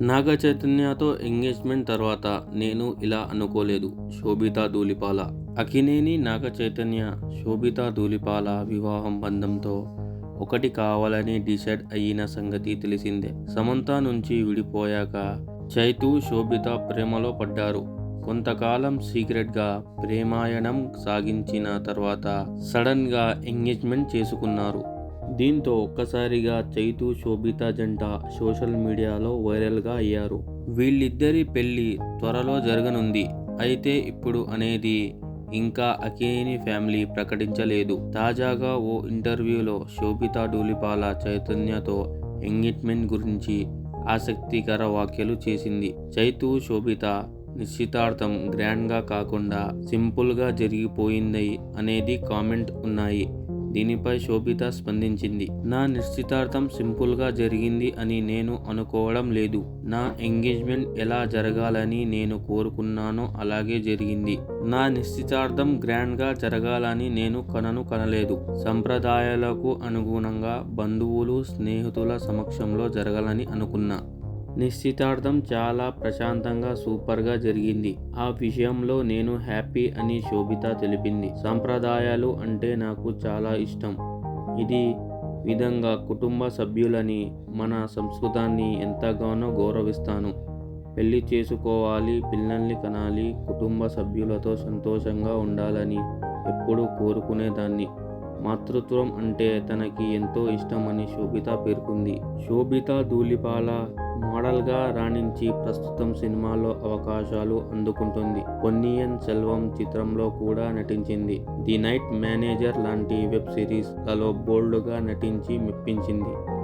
నాగ చైతన్యతో engagement తర్వాత నేను ఇలా అనుకోలేదు. శోభితా ధూళిపాల అకినేని నాగ చైతన్య శోభితా ధూళిపాల వివాహం బంధంతో ఒకటి కావాలని డిసైడ్ అయిన సంగతి తెలిసిందే. సమంత నుంచి విడిపోయాక చైతు శోభిత ప్రేమలో పడ్డారు. కొంతకాలం సీక్రెట్గా ప్రేమాయణం సాగించిన తర్వాత సడన్గా ఎంగేజ్మెంట్ చేసుకున్నారు. దీంతో ఒక్కసారిగా చైతు శోభిత జంట సోషల్ మీడియాలో వైరల్గా అయ్యారు. వీళ్ళిద్దరి పెళ్ళి త్వరలో జరగనుంది. అయితే ఇప్పుడు అనేది ఇంకా అకేని ఫ్యామిలీ ప్రకటించలేదు. తాజాగా ఓ ఇంటర్వ్యూలో శోభిత డూలిపాల చైతన్యతో ఎంగేజ్మెంట్ గురించి ఆసక్తికర వ్యాఖ్యలు చేసింది. చైతు శోభిత నిశ్చితార్థం గ్రాండ్గా కాకుండా సింపుల్గా జరిగిపోయింది అనేది కామెంట్ ఉన్నాయి. దీనిపై శోభిత స్పందించింది. నా నిశ్చితార్థం సింపుల్గా జరిగింది అని నేను అనుకోవడం లేదు. నా ఎంగేజ్మెంట్ ఎలా జరగాలని నేను కోరుకున్నానో అలాగే జరిగింది. నా నిశ్చితార్థం గ్రాండ్గా జరగాలని నేను కనను కనలేదు. సంప్రదాయాలకు అనుగుణంగా బంధువులు స్నేహితుల సమక్షంలో జరగాలని అనుకున్నా. నిశ్చితార్థం చాలా ప్రశాంతంగా సూపర్గా జరిగింది. ఆ విషయంలో నేను హ్యాపీ అని శోభిత తెలిపింది. సాంప్రదాయాలు అంటే నాకు చాలా ఇష్టం. ఇది విధంగా కుటుంబ సభ్యులని మన సంస్కృతాన్ని ఎంతగానో గౌరవిస్తాను. పెళ్ళి చేసుకోవాలి పిల్లల్ని కనాలి కుటుంబ సభ్యులతో సంతోషంగా ఉండాలని ఎప్పుడూ కోరుకునేదాన్ని. మాతృత్వం అంటే తనకి ఎంతో ఇష్టమని శోభిత పేర్కొంది. శోభిత ధూళిపాల మోడల్గా రాణించి ప్రస్తుతం సినిమాలో అవకాశాలు అందుకుంటుంది. పొన్నియన్ సెల్వం చిత్రంలో కూడా నటించింది. ది నైట్ మేనేజర్ లాంటి వెబ్ సిరీస్లలో బోల్డ్గా నటించి మెప్పించింది.